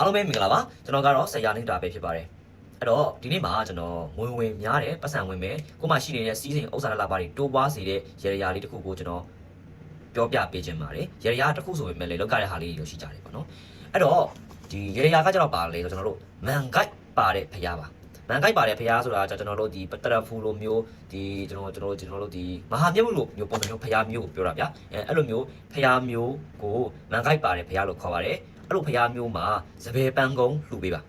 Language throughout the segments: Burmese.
အားလုံးပဲမင်္ဂလာပါကျွန်တော်ကတော့ဆရာနေတာပဲဖြစ်ပါတယ်အဲ့တော့ဒီနေ့မှာကျွန်တော်ငွေဝင်များတယ်ပတ်စံဝင်မယ်ကိုမှရှိနေတဲ့စီးစိမ်ဥစ္စာလာပါတွေတိုးပွားစေတဲ့ရေရရာလေးတစ်ခုကိုကျွန်တော်ပြောပြပေးခြင်းပါတယ်ရေရရာတစ်ခုဆိုပေမဲ့လေလောက်ကြတဲ့ဟာလေးတွေရှိကြတယ်ပေါ့နော်အဲ့တော့ဒီရေရရာကကျတော့ပါလေဆိုကျွန်တော်တို့မန်ဂိုက်ပါတဲ့ဖရားပါမန်ဂိုက်ပါတဲ့ဖရားဆိုတာကျွန်တော်တို့ဒီပတရဖူလိုမျိုးဒီကျွန်တော်ကျွန်တော်ကျွန်တော်တို့ဒီမဟာမြတ်လိုမျိုးပုံစံမျိုးဖရားမျိုးကိုပြောတာဗျာအဲအဲ့လိုမျိုးဖရားမျိုးကိုမန်ဂိုက်ပါတဲ့ဖရားလို့ခေါ်ပါတယ် အဲ့လိုဖရားမျိုးမှာစပယ်ပန်းကုန်းလှူပေးပါ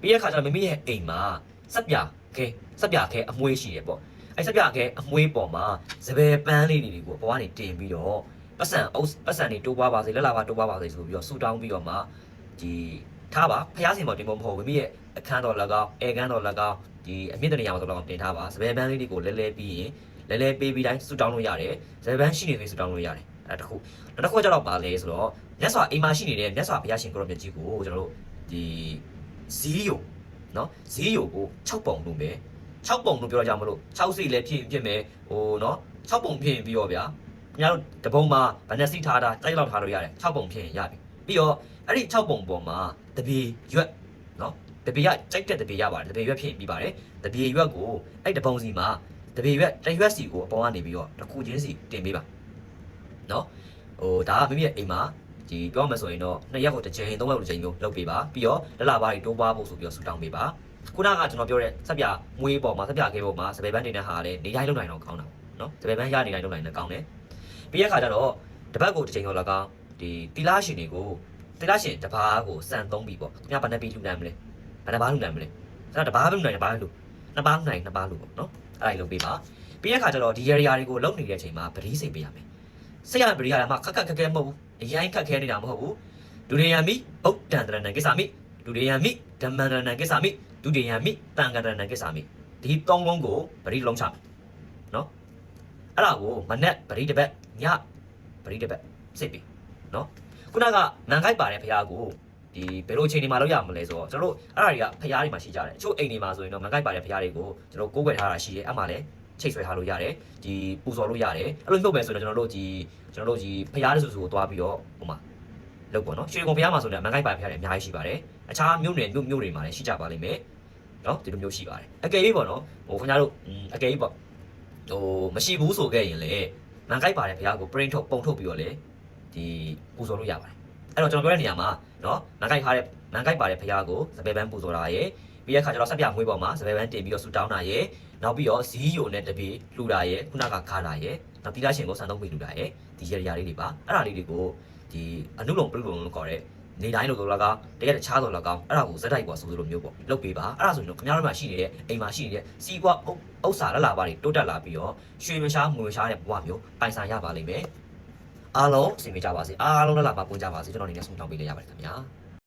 ပြီးတဲ့ခါကျတော့မိမိရဲ့အိမ်မှာစက်ပြခဲစက်ပြခဲအမွှေးရှိတယ်ပေါ့အဲ့စက်ပြခဲအမွှေးပေါ်မှာစပယ်ပန်းလေးတွေကိုဘဝကနေတင်ပြီးတော့ပတ်စံအုပ်ပတ်စံတွေတိုးပွားပါစေလက်လာပါတိုးပွားပါစေဆိုပြီးတော့ဆူတောင်းပြီးတော့မှဒီထားပါဖရားစင်ပေါ်တင်ဖို့မဟုတ်ဘူးမိမိရဲ့အခန်းတော်၎င်းအဲကန်းတော်၎င်းဒီအမြင့်တနေရာမှာတော့၎င်းတင်ထားပါစပယ်ပန်းလေးတွေကိုလဲလဲပြီးရင်လဲလဲပေးပြီးတိုင်းဆူတောင်းလို့ရတယ်စပယ်ပန်းရှိနေသေးဆူတောင်းလို့ရတယ် အဲ့ဒါတစ်ခုနောက်တစ်ခုကကျတော့ပါလဲဆိုတော့မြတ်စွာအိမ်မှာရှိနေတဲ့မြတ်စွာဘုရားရှင်ကိုရောမြတ်ကြီးကိုကျွန်တော်တို့ဒီဇီးယုံနော်ဇီးယုံကို6ပုံလုပ်မယ်6ပုံလို့ပြောကြမလို့6စိတ်လည်းဖြစ်ဖြစ်မယ်ဟိုနော်6ပုံဖြစ်ရင်ပြီးတော့ဗျာခင်ဗျားတို့တပုံမှာဗနက်စီထားတာတိုက်လောက်ထားလို့ရတယ်6ပုံဖြစ်ရင်ရပြီပြီးတော့အဲ့ဒီ6ပုံပေါ်မှာတပြေရွက်နော်တပြေရကြိုက်တဲ့တပြေရပါတယ်တပြေရွက်ဖြစ်ရင်ပြီးပါတယ်တပြေရွက်ကိုအဲ့တပုံစီမှာတပြေရွက်တစ်ရွက်စီကိုအပေါ်ကနေပြီးတော့တစ်ခုချင်းစီတင်ပေးပါ နော်ဟိုဒါကမိမိရဲ့အိမ်မှာဒီပြောမှဆိုရင်တော့နှစ်ရက်ကိုတစ်ချိန်သုံးရက်ကိုတစ်ချိန်မျိုးလုပ်ပေးပါပြီးတော့လက်လာပါးတွေတိုးပွားဖို့ဆိုပြီးတော့ဆူတောင်းပေးပါခုနကကျွန်တော်ပြောတဲ့စက်ပြမွေးပေါ်မှာစက်ပြခဲပေါ်မှာစပယ်ပန်းတင်တဲ့ဟာလည်းနေတိုင်းလုပ်နိုင်တော့ကောင်းတာပေါ့နော်စပယ်ပန်းရနေတိုင်းလုပ်နိုင်လည်းကောင်းတယ်ပြီးရခါကျတော့တပတ်ကိုတစ်ချိန်တော့လကောင်းဒီတီလာရှင်တွေကိုတီလာရှင်တစ်ပါးကိုစံသုံးပြီပေါ့ခင်ဗျားဘာနဲ့ပြီးလှူနိုင်မလဲဘာနဲ့ဘာလှူနိုင်မလဲအဲ့ဒါတစ်ပါးပဲလှူနိုင်တစ်ပါးလှူနှစ်ပါးလှူနိုင်နှစ်ပါးလှူပေါ့နော်အဲ့ဒါလုပ်ပေးပါပြီးရခါကျတော့ဒီ area တွေကိုလုပ်နေတဲ့အချိန်မှာပတိစိတ်ပေးရမယ် စိတ်ရပတိရတာမှခက်ခက်ခက်ခဲမဟုတ်ဘူးအရင်ခက်ခဲနေတာမဟုတ်ဘူးဒုရေယံမိဗုဒ္ဓံတရဏံကိစ္ဆာမိဒုရေယံမိဓမ္မံတရဏံကိစ္ဆာမိဒုရေယံမိတံကတရဏံကိစ္ဆာမိဒီသုံးလုံးကိုပရိလုံးချမယ်နော်အဲ့ဒါကိုမနဲ့ပရိတစ်ပတ်ညပရိတစ်ပတ်စစ်ပြီနော်ခုနကမန်ခိုက်ပါတဲ့ဖရားကိုဒီဘယ်လိုအချိန်ဒီမှာလောက်ရမလဲဆိုတော့ကျွန်တော်တို့အဲ့ဒါတွေကဖရားတွေမှာရှိကြတယ်အချို့အိမ်တွေမှာဆိုရင်တော့မန်ခိုက်ပါတဲ့ဖရားတွေကိုကျွန်တော်ကိုးကွယ်ထားတာရှိတယ်အဲ့မှာလည်း ချိတ်ဆွဲထားလို့ရတယ်ဒီပူဇော်လို့ရတယ်အဲ့လိုလုပ်မယ်ဆိုတော့ကျွန်တော်တို့ဒီကျွန်တော်တို့ဒီဖရားတဆူဆူကိုသွားပြီးတော့ဟိုမှာလုပ်ပေါ့နော်ရွှေကုံဖရားမှာဆိုလည်းမန်ခိုက်ပါဖရားတွေအများကြီးရှိပါတယ်အခြားမြို့နယ်မြို့မြို့တွေမှာလည်းရှိကြပါလိမ့်မယ်နော်ဒီလိုမျိုးရှိပါတယ်အကယ်၍ပေါ့နော်ဟိုခင်ဗျားတို့အကယ်၍ပေါ့ဟိုမရှိဘူးဆိုခဲ့ရင်လေမန်ခိုက်ပါတဲ့ဖရားကို print ထုတ်ပုံထုတ်ပြီးတော့လေဒီပူဇော်လို့ရပါတယ်အဲ့တော့ကျွန်တော်ပြောတဲ့နေရာမှာနော်မန်ခိုက်ထားတဲ့မန်ခိုက်ပါတဲ့ဖရားကိုစပယ်ပန်းပူဇော်တာရယ် ပြီးတဲ့အခါကျတော့ဆက်ပြမွေးပေါ်မှာစပယ်ပန်းတင်ပြီးတော့ဆူတောင်းတာရယ်နောက်ပြီးတော့ဇီးယိုနဲ့တပီလှူတာရယ်ခုနကခါတာရယ်နောက်တိလာရှင်ကိုစံသုံးပြီးလှူတာရယ်ဒီရရာလေးတွေပါအဲ့ဒါလေးတွေကိုဒီအနုလုံပြလုံလို့ခေါ်တဲ့နေတိုင်းလို့ဆိုတော့ကောတရက်တခြားဆိုတော့ကောအဲ့ဒါကိုဇက်တိုက်ပေါ်ဆိုလိုမျိုးပေါ့လုပ်ပေးပါအဲ့ဒါဆိုရင်တော့ခင်ဗျားတို့မှာရှိနေတဲ့အိမ်မှာရှိနေတဲ့စီးကွာဥစ္စာလက်လာပါတွေတိုးတက်လာပြီးတော့ရွှေမရှားငွေမရှားတဲ့ဘဝမျိုးပိုင်ဆိုင်ရပါလိမ့်မယ်အားလုံးအဆင်ပြေကြပါစေအားလုံးလက်လာပါပွင့်ကြပါစေကျွန်တော်အနေနဲ့ဆုတောင်းပေးလိုက်ရပါတယ်ခင်ဗျာ